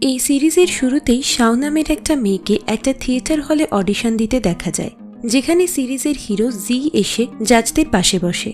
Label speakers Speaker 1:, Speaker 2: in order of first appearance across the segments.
Speaker 1: এই সিরিজের শুরুতেই শাও নামের একটা মেয়েকে একটা থিয়েটার হলে অডিশন দিতে দেখা যায়, যেখানে সিরিজের হিরো জি এসে জাজদের পাশে বসে।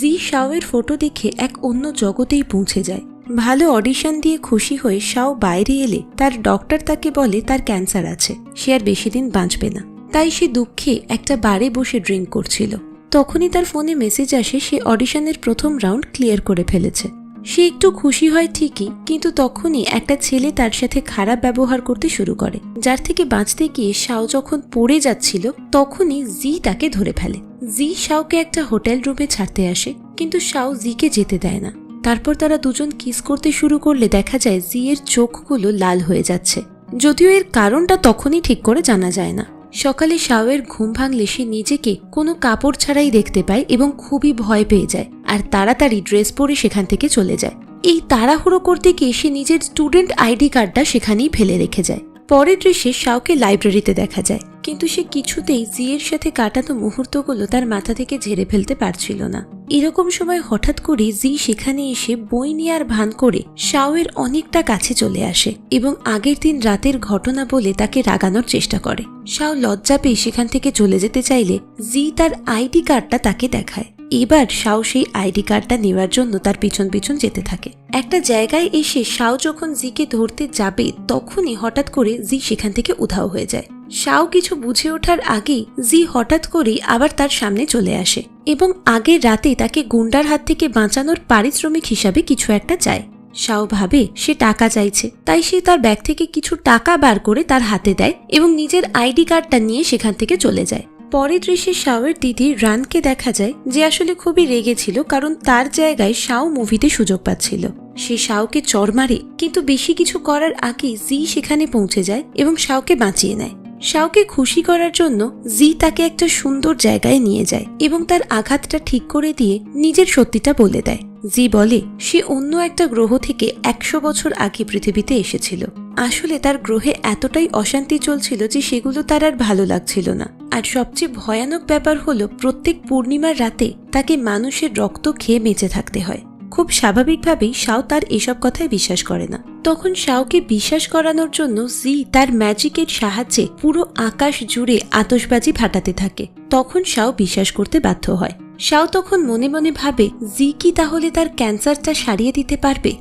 Speaker 1: জি শাওয়ের ফটো দেখে এক অন্য জগতেই পৌঁছে যায়। ভালো অডিশন দিয়ে খুশি হয়ে শাও বাইরে এলে তার ডক্টর তাকে বলে তার ক্যান্সার আছে, সে আর বেশি দিন বাঁচবে না। তাই সে দুঃখে একটা বারে বসে ড্রিঙ্ক করছিল। তখনই তার ফোনে মেসেজ আসে, সে অডিশনের প্রথম রাউন্ড ক্লিয়ার করে ফেলেছে। সে একটু খুশি হয় ঠিকই, কিন্তু তখনই একটা ছেলে তার সাথে খারাপ ব্যবহার করতে শুরু করে। যার থেকে বাঁচতে গিয়ে শাও যখন পড়ে যাচ্ছিল, তখনই জি তাকে ধরে ফেলে। জি শাওকে একটা হোটেল রুমে ছাড়তে আসে, কিন্তু শাও জিকে যেতে দেয় না। তারপর তারা দুজন কিস করতে শুরু করলে দেখা যায় জি এর চোখগুলো লাল হয়ে যাচ্ছে। যদিও এর কারণটা তখনই ঠিক করে জানা যায় না। সকালে শাওয়ের ঘুম ভাঙলে সে নিজেকে কোনো কাপড় ছাড়াই দেখতে পায় এবং খুবই ভয় পেয়ে যায় আর তাড়াতাড়ি ড্রেস পরে সেখান থেকে চলে যায়। এই তাড়াহুড়ো করতে গিয়ে সে নিজের স্টুডেন্ট আইডি কার্ডটা সেখানেই ফেলে রেখে যায়। পরের দৃশ্যে শাওকে লাইব্রেরিতে দেখা যায়, কিন্তু সে কিছুতেই জিয়ের সাথে কাটানো মুহূর্তগুলো তার মাথা থেকে ঝেড়ে ফেলতে পারছিল না। এরকম সময় হঠাৎ করে জি সেখানে এসে বই নেয়ার ভান করে শাওয়ের অনেকটা কাছে চলে আসে এবং আগের দিন রাতের ঘটনা বলে তাকে রাগানোর চেষ্টা করে। শাও লজ্জা পেয়ে সেখান থেকে চলে যেতে চাইলে জি তার আইডি কার্ডটা তাকে দেখায়। এবার শাও সেই আইডি কার্ডটা নেওয়ার জন্য তার পিছন পিছন যেতে থাকে। একটা জায়গায় এসে শাও যখন জিকে ধরতে যাবে তখনই হঠাৎ করে জি সেখান থেকে উধাও হয়ে যায়। শাও কিছু বুঝে ওঠার আগেই জি হঠাৎ করেই আবার তার সামনে চলে আসে এবং আগের রাতে তাকে গুন্ডার হাত থেকে বাঁচানোর পারিশ্রমিক হিসাবে কিছু একটা চায়। শাও ভাবে, সে টাকা চাইছে, তাই সে তার ব্যাগ থেকে কিছু টাকা বার করে তার হাতে দেয় এবং নিজের আইডি কার্ডটা নিয়ে সেখান থেকে চলে যায়। পরের দৃশ্যে শাওয়ের দিদি রানকে দেখা যায়, যে আসলে খুবই রেগেছিল কারণ তার জায়গায় শাও মুভিতে সুযোগ পাচ্ছিল। সে শাওকে চর মারে, কিন্তু বেশি কিছু করার আগে জি সেখানে পৌঁছে যায় এবং শাওকে বাঁচিয়ে নেয়। শাওকে খুশি করার জন্য জি তাকে একটা সুন্দর জায়গায় নিয়ে যায় এবং তার আঘাতটা ঠিক করে দিয়ে নিজের সত্যিটা বলে দেয়। জি বলে, সে অন্য একটা গ্রহ থেকে একশো বছর আগে পৃথিবীতে এসেছিল। আসলে তার গ্রহে এতটাই অশান্তি চলছিল যে সেগুলো তার আর ভালো লাগছিল না। আর সবচেয়ে ভয়ানক ব্যাপার হলো, প্রত্যেক পূর্ণিমার রাতে তাকে মানুষের রক্ত খেয়ে বেঁচে থাকতে হয়। খুব স্বাভাবিকভাবেই শাও তার এসব কথায় বিশ্বাস করে না। তখন শাওকে বিশ্বাস করানোর জন্য জি তার ম্যাজিকের সাহায্যে পুরো আকাশ জুড়ে আতসবাজি ফাটাতে থাকে। তখন শাও বিশ্বাস করতে বাধ্য হয়। শাও তখন মনে মনে ভাবে, জি কি তাহলে তার ক্যান্সারটা সারিয়ে দিতে পারবে?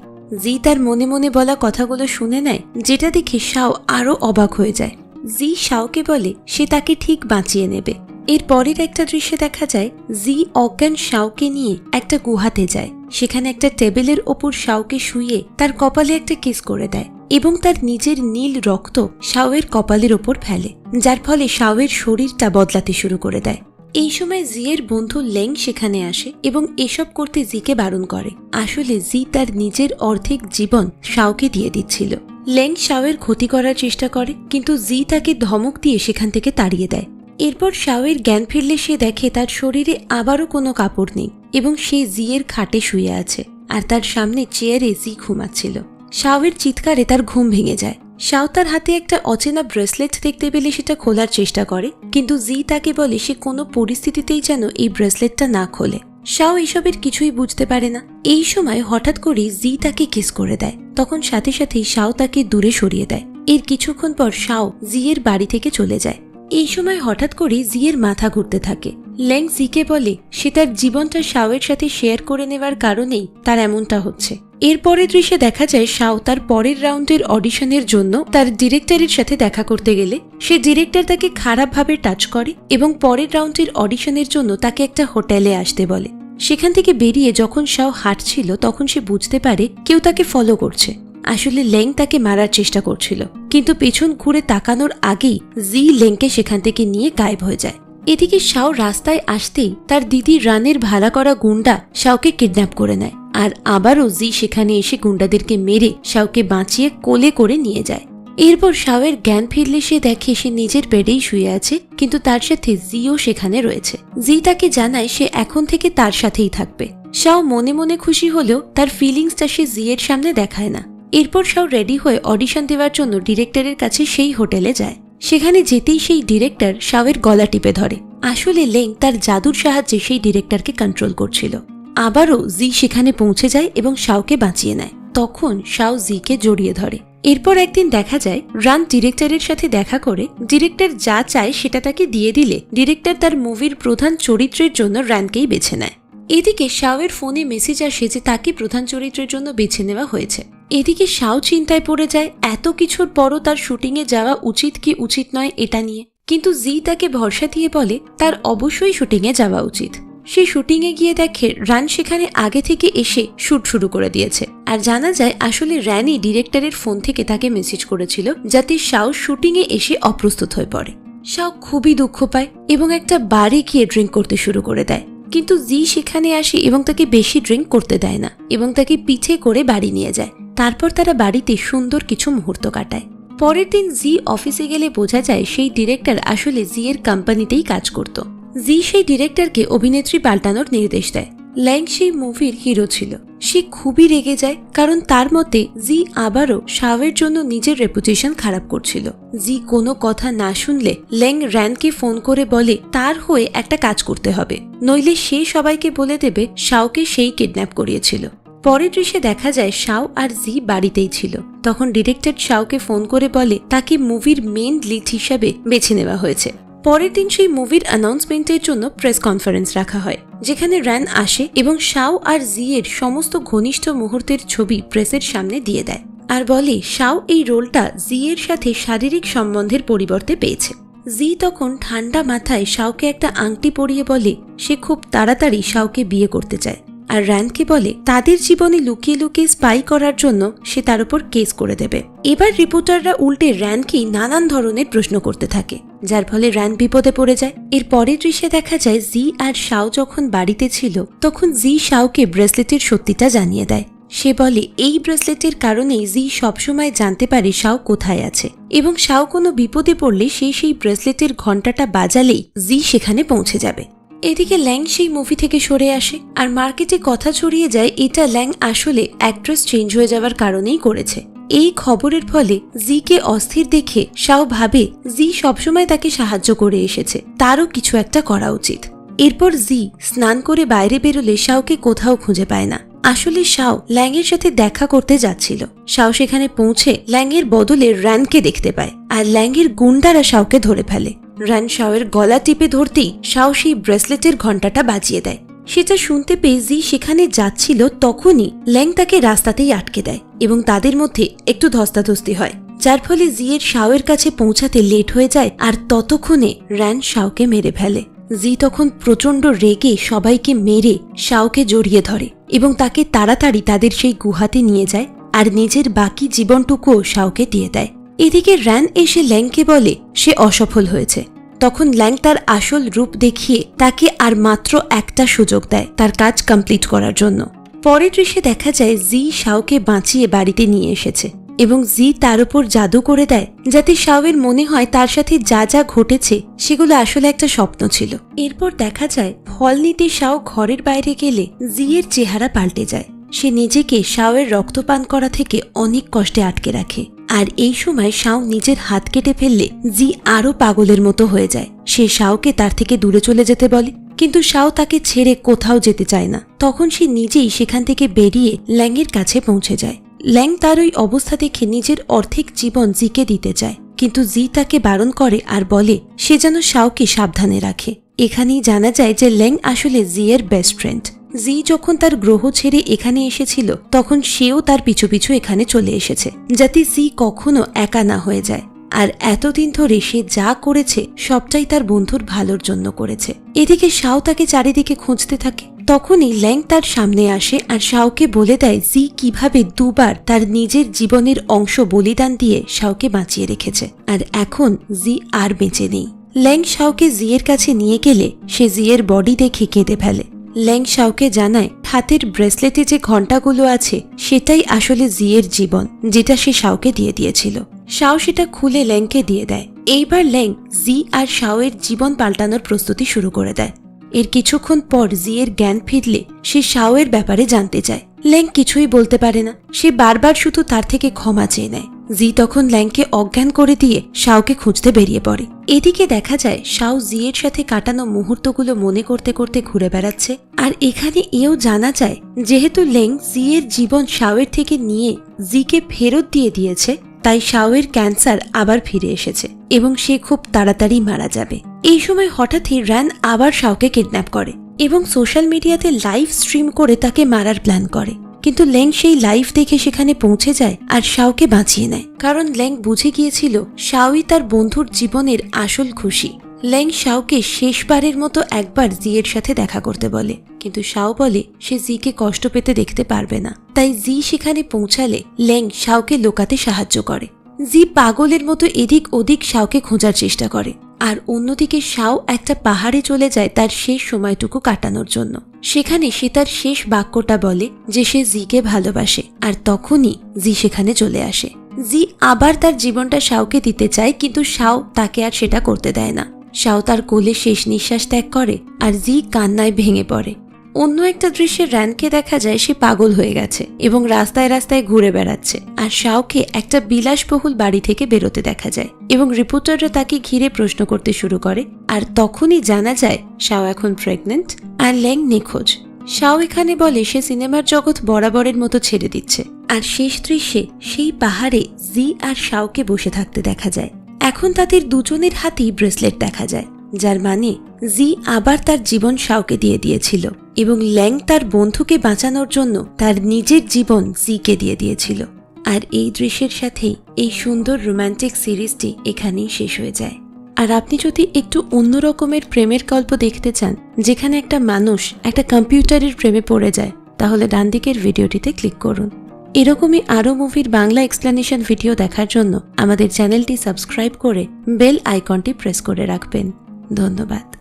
Speaker 1: জি তার মনে মনে বলা কথাগুলো শুনে নেয়, যেটা দেখে শাও আরও অবাক হয়ে যায়। জি শাওকে বলে, সে তাকে ঠিক বাঁচিয়ে নেবে। এর পরের একটা দৃশ্যে দেখা যায়, জি অজ্ঞান শাওকে নিয়ে একটা গুহাতে যায়। সেখানে একটা টেবিলের ওপর শাওকে শুয়ে তার কপালে একটা কিস করে দেয় এবং তার নিজের নীল রক্ত শাওয়ের কপালের ওপর ফেলে, যার ফলে শাওয়ের শরীরটা বদলাতে শুরু করে দেয়। এই সময় জিয়ের বন্ধু লেং সেখানে আসে এবং এসব করতে জিকে বারণ করে। আসলে জি তার নিজের অর্ধেক জীবন শাওকে দিয়ে দিচ্ছিল। লেং শাওয়ের ক্ষতি করার চেষ্টা করে, কিন্তু জি তাকে ধমক দিয়ে সেখান থেকে তাড়িয়ে দেয়। এরপর শাওয়ের জ্ঞান ফিরলে সে দেখে তার শরীরে আবারও কোনো কাপড় নেই এবং সে জিয়ের খাটে শুয়ে আছে আর তার সামনে চেয়ারে জি ঘুমাচ্ছিল। শাওয়ের চিৎকারে তার ঘুম ভেঙে যায়। শাও তার হাতে একটা অচেনা ব্রেসলেট দেখতে পেলে সেটা খোলার চেষ্টা করে, কিন্তু জি তাকে বলে সে কোনো পরিস্থিতিতেই যেন এই ব্রেসলেটটা না খোলে। শাও এসবের কিছুই বুঝতে পারে না। এই সময় হঠাৎ করে জি তাকে কিস করে দেয়। তখন সাথে সাথেই শাও তাকে দূরে সরিয়ে দেয়। এর কিছুক্ষণ পর শাও জিয়ের বাড়ি থেকে চলে যায়। এই সময় হঠাৎ করে জিয়ের মাথা ঘুরতে থাকে। লেং জিকে বলে, সে তার জীবনটা শাওয়ের সাথে শেয়ার করে নেওয়ার কারণেই তার এমনটা হচ্ছে। এর পরের দৃশ্যে দেখা যায় শাও তার পরের রাউন্ডের অডিশনের জন্য তার ডিরেক্টরের সাথে দেখা করতে গেলে, সে ডিরেক্টর তাকে খারাপভাবে টাচ করে এবং পরের রাউন্ডের অডিশনের জন্য তাকে একটা হোটেলে আসতে বলে। সেখান থেকে বেরিয়ে যখন শাও হাঁটছিল, তখন সে বুঝতে পারে কেউ তাকে ফলো করছে। আসলে লেং তাকে মারার চেষ্টা করছিল। কিন্তু পেছন ঘুরে তাকানোর আগেই জি লেংকে সেখান থেকে নিয়ে গায়েব হয়ে যায়। এদিকে শাও রাস্তায় আসতেই তার দিদি রানের ভাড়া করা গুন্ডা শাওকে কিডন্যাপ করে নেয় আর আবারও জি সেখানে এসে গুন্ডাদেরকে মেরে শাওকে বাঁচিয়ে কোলে করে নিয়ে যায়। এরপর শাওয়ের জ্ঞান ফিরলে সে দেখে সে নিজের বেডেই শুয়ে আছে, কিন্তু তার সাথে জিও সেখানে রয়েছে। জি তাকে জানায় সে এখন থেকে তার সাথেই থাকবে। শাও মনে মনে খুশি হলেও তার ফিলিংসটা সে জিয়ের সামনে দেখায় না। এরপর শাও রেডি হয়ে অডিশন দেওয়ার জন্য ডিরেক্টরের কাছে সেই হোটেলে যায়। সেখানে যেতেই সেই ডিরেক্টর শাওয়ের গলা টিপে ধরে। আসলে লেং তার জাদুর সাহায্যে সেই ডিরেক্টরকে কন্ট্রোল করছিল। আবারও জি সেখানে পৌঁছে যায় এবং শাওকে বাঁচিয়ে নেয়। তখন শাও জিকে জড়িয়ে ধরে। এরপর একদিন দেখা যায়, রান ডিরেক্টরের সাথে দেখা করে ডিরেক্টর যা চায় সেটা তাকে দিয়ে দিলে ডিরেক্টর তার মুভির প্রধান চরিত্রের জন্য রানকেই বেছে নেয়। এদিকে শাওয়ের ফোনে মেসেজ আসে যে তাকে প্রধান চরিত্রের জন্য বেছে নেওয়া হয়েছে। এদিকে শাও চিন্তায় পড়ে যায়, এত কিছুর পরও তার শুটিংয়ে যাওয়া উচিত কি উচিত নয় এটা নিয়ে। কিন্তু জি তাকে ভরসা দিয়ে বলে, তার অবশ্যই শুটিংয়ে যাওয়া উচিত। সে শুটিংয়ে গিয়ে দেখে, রান সেখানে আগে থেকে এসে শুট শুরু করে দিয়েছে। আর জানা যায়, আসলে র্যানি ডিরেক্টরের ফোন থেকে তাকে মেসেজ করেছিল, যাতে শাও শুটিংয়ে এসে অপ্রস্তুত হয়ে পড়ে। শাও খুবই দুঃখ পায় এবং একটা বাড়ি গিয়ে ড্রিঙ্ক করতে শুরু করে দেয়। কিন্তু জি সেখানে আসে এবং তাকে বেশি ড্রিঙ্ক করতে দেয় না এবং তাকে পিঠে করে বাড়ি নিয়ে যায়। তারপর তারা বাড়িতে সুন্দর কিছু মুহূর্ত কাটায়। পরের দিন জি অফিসে গেলে বোঝা যায় সেই ডিরেক্টর আসলে জি এর কোম্পানিতেই কাজ করত। জি সেই ডিরেক্টরকে অভিনেত্রী পাল্টানোর নির্দেশ দেয়। ল্যাং সেই মুভির হিরো ছিল। সে খুবই রেগে যায়, কারণ তার মতে জি আবারও শাওয়ের জন্য নিজের রেপুটেশন খারাপ করছিল। জি কোনো কথা না শুনলে ল্যাং র্যানকে ফোন করে বলে, তার হয়ে একটা কাজ করতে হবে। নইলে সে সবাইকে বলে দেবে শাওকে সেই কিডন্যাপ করিয়েছিল। পরের দৃশ্যে দেখা যায় শাও আর জি বাড়িতেই ছিল। তখন ডিরেক্টর শাওকে ফোন করে বলে, তাকে মুভির মেন লিড হিসাবে বেছে নেওয়া হয়েছে। পরের দিন সেই মুভির অ্যানাউন্সমেন্টের জন্য প্রেস কনফারেন্স রাখা হয়, যেখানে র্যান আসে এবং শাও আর জি এর সমস্ত ঘনিষ্ঠ মুহূর্তের ছবি প্রেসের সামনে দিয়ে দেয়। আর বলে, শাও এই রোলটা জি এর সাথে শারীরিক সম্বন্ধের পরিবর্তে পেয়েছে। জি তখন ঠান্ডা মাথায় শাওকে একটা আংটি পরিয়ে বলে, সে খুব তাড়াতাড়ি শাওকে বিয়ে করতে চায়। আর র্যানকে বলে, তাদের জীবনে লুকিয়ে লুকিয়ে স্পাই করার জন্য সে তার উপর কেস করে দেবে। এবার রিপোর্টাররা উল্টে র্যানকেই নানান ধরনের প্রশ্ন করতে থাকে। যার ফলে র্যান বিপদে পড়ে যায়। এর পরের দৃশ্যে দেখা যায়, জি আর শাও যখন বাড়িতে ছিল, তখন জি শাওকে ব্রেসলেটের সত্যিটা জানিয়ে দেয়। সে বলে, এই ব্রেসলেটের কারণেই জি সবসময় জানতে পারে শাও কোথায় আছে। এবং শাও কোনো বিপদে পড়লে সে সেই ব্রেসলেটের ঘন্টাটা বাজালেই জি সেখানে পৌঁছে যাবে। এদিকে ল্যাং সেই মুভি থেকে সরে আসে, আর মার্কেটে কথা ছড়িয়ে যায়, এটা ল্যাং আসলে অ্যাক্ট্রেস চেঞ্জ হয়ে যাওয়ার কারণেই করেছে। এই খবরের ফলে জিকে অস্থির দেখে শাও ভাবে জি সবসময় তাকে সাহায্য করে এসেছে। তারও কিছু একটা করা উচিত। এরপর জি স্নান করে বাইরে বেরোলে শাওকে কোথাও খুঁজে পায় না। আসলে শাও ল্যাংয়ের সাথে দেখা করতে যাচ্ছিল। শাও সেখানে পৌঁছে ল্যাংয়ের বদলে র্যানকে দেখতে পায় আর ল্যাংয়ের গুন্ডারা শাওকে ধরে ফেলে। র্যান শাওয়ের গলা টিপে ধরতেই শাও সেই ব্রেসলেটের ঘন্টাটা বাজিয়ে দেয়। সেটা শুনতে পেয়ে জি সেখানে যাচ্ছিল তখনই ল্যাং তাকে রাস্তাতেই আটকে দেয় এবং তাদের মধ্যে একটু ধস্তাধস্তি হয়, যার ফলে জিয়ের শাওয়ের কাছে পৌঁছাতে লেট হয়ে যায় আর ততক্ষণে র্যান শাওকে মেরে ফেলে। জি তখন প্রচণ্ড রেগে সবাইকে মেরে শাওকে জড়িয়ে ধরে এবং তাকে তাড়াতাড়ি তাদের সেই গুহাতে নিয়ে যায় আর নিজের বাকি জীবনটুকুও শাওকে দিয়ে দেয়। এদিকে র্যান এসে ল্যাংকে বলে, সে অসফল হয়েছে। তখন ল্যাং তার আসল রূপ দেখিয়ে তাকে আর মাত্র একটা সুযোগ দেয় তার কাজ কমপ্লিট করার জন্য। পরের দৃশ্যে দেখা যায় জি শাওকে বাঁচিয়ে বাড়িতে নিয়ে এসেছে এবং জি তার উপর জাদু করে দেয় যাতে শাওয়ের মনে হয় তার সাথে যা যা ঘটেছে সেগুলো আসলে একটা স্বপ্ন ছিল। এরপর দেখা যায় ফল নিতে শাও ঘরের বাইরে গেলে জি এর চেহারা পাল্টে যায়। সে নিজেকে শাওয়ের রক্তপান করা থেকে অনেক কষ্টে আটকে রাখে। আর এই সময় শাও নিজের হাত কেটে ফেললে জি আরও পাগলের মতো হয়ে যায়। সে শাওকে তার থেকে দূরে চলে যেতে বলে। কিন্তু শাও তাকে ছেড়ে কোথাও যেতে চায় না। তখন সে নিজেই সেখান থেকে বেরিয়ে ল্যাংয়ের কাছে পৌঁছে যায়। ল্যাং তার ওই অবস্থা দেখে নিজের অর্ধেক জীবন জিকে দিতে চায়। কিন্তু জি তাকে বারণ করে আর বলে, সে যেন শাওকে সাবধানে রাখে। এখানেই জানা যায় যে ল্যাং আসলে জিয়ের বেস্ট ফ্রেন্ড। জি যখন তার গ্রহ ছেড়ে এখানে এসেছিল, তখন সেও তার পিছু পিছু এখানে চলে এসেছে, যাতে জি কখনো একা না হয়ে যায়। আর এতদিন ধরে সে যা করেছে, সবটাই তার বন্ধুর ভালোর জন্য করেছে। এদিকে শাও তাকে চারিদিকে খুঁজতে থাকে। তখনই ল্যাং তার সামনে আসে আর শাওকে বলে দেয় জি কীভাবে দুবার তার নিজের জীবনের অংশ বলিদান দিয়ে শাওকে বাঁচিয়ে রেখেছে। আর এখন জি আর বেঁচে নেই। ল্যাং শাওকে জিয়ের কাছে নিয়ে গেলে সে জিয়ের বডি দেখে কেঁদে ফেলে। ল্যাং শাওকে জানায়, হাতের ব্রেসলেটে যে ঘণ্টাগুলো আছে, সেটাই আসলে জিয়ের জীবন, যেটা সে শাওকে দিয়ে দিয়েছিল। শাও সেটা খুলে ল্যাংকে দিয়ে দেয়। এইবার ল্যাং জি আর শাওয়ের জীবন পাল্টানোর প্রস্তুতি শুরু করে দেয়। এর কিছুক্ষণ পর জিয়ের জ্ঞান ফিরলে, সে শাওয়ের ব্যাপারে জানতে চায়। ল্যাং কিছুই বলতে পারে না। সে বারবার শুধু তার থেকে ক্ষমা চেয়ে নেয়। জি তখন ল্যাংকে অজ্ঞান করে দিয়ে শাওকে খুঁজতে বেরিয়ে পড়ে। এদিকে দেখা যায়, শাও জিয়ের সাথে কাটানো মুহূর্তগুলো মনে করতে করতে ঘুরে বেড়াচ্ছে। আর এখানে এও জানা যায়, যেহেতু লেং জিয়ের জীবন শাওয়ের থেকে নিয়ে জিকে ফেরত দিয়ে দিয়েছে, তাই শাওয়ের ক্যান্সার আবার ফিরে এসেছে এবং সে খুব তাড়াতাড়ি মারা যাবে। এই সময় হঠাৎই র্যান আবার শাওকে কিডন্যাপ করে এবং সোশ্যাল মিডিয়াতে লাইভ স্ট্রিম করে তাকে মারার প্ল্যান করে। কিন্তু ল্যাং সেই লাইফ দেখে সেখানে পৌঁছে যায় আর শাওকে বাঁচিয়ে নেয়। কারণ ল্যাং বুঝে গিয়েছিল শাওই তার বন্ধুর জীবনের আসল খুশি। ল্যাং শাওকে শেষবারের মতো একবার জিয়ের সাথে দেখা করতে বলে। কিন্তু শাও বলে সে জিকে কষ্ট পেতে দেখতে পারবে না। তাই জি সেখানে পৌঁছালে ল্যাং শাওকে লোকাতে সাহায্য করে। জি পাগলের মতো এদিক ওদিক শাওকে খোঁজার চেষ্টা করে, আর অন্যদিকে শাও একটা পাহাড়ে চলে যায় তার শেষ সময়টুকু কাটানোর জন্য। সেখানে সে তার শেষ বাক্যটা বলে যে সে জিকে ভালোবাসে, আর তখনই জি সেখানে চলে আসে। জি আবার তার জীবনটা শাওকে দিতে চায়, কিন্তু শাও তাকে আর সেটা করতে দেয় না। শাও তার কোলে শেষ নিঃশ্বাস ত্যাগ করে, আর জি কান্নায় ভেঙে পড়ে। অন্য একটা দৃশ্যে র্যানকে দেখা যায় সে পাগল হয়ে গেছে এবং রাস্তায় রাস্তায় ঘুরে বেড়াচ্ছে। আর শাওকে একটা বিলাসবহুল বাড়ি থেকে বেরোতে দেখা যায় এবং রিপোর্টাররা তাকে ঘিরে প্রশ্ন করতে শুরু করে। আর তখনই জানা যায়, শাও এখন প্রেগনেন্ট আর ল্যাং নিখোঁজ। শাও এখানে বলে, সে সিনেমার জগৎ বরাবরের মতো ছেড়ে দিচ্ছে। আর শেষ দৃশ্যে সেই পাহাড়ে জি আর শাওকে বসে থাকতে দেখা যায়। এখন তাদের দুজনের হাতেই ব্রেসলেট দেখা যায়। যার মানে জি আবার তার জীবন শাওকে দিয়ে দিয়েছিল এবং ল্যাং তার বন্ধুকে বাঁচানোর জন্য তার নিজের জীবন জিকে দিয়ে দিয়েছিল। আর এই দৃশ্যের সাথেই এই সুন্দর রোমান্টিক সিরিজটি এখানেই শেষ হয়ে যায়। আর আপনি যদি একটু অন্য রকমের প্রেমের গল্প দেখতে চান, যেখানে একটা মানুষ একটা কম্পিউটারের প্রেমে পড়ে যায়, তাহলে ডান দিকের ভিডিওটিতে ক্লিক করুন। এরকমই আরও মুভির বাংলা এক্সপ্লেনেশন ভিডিও দেখার জন্য আমাদের চ্যানেলটি সাবস্ক্রাইব করে বেল আইকনটি প্রেস করে রাখবেন। ধন্যবাদ।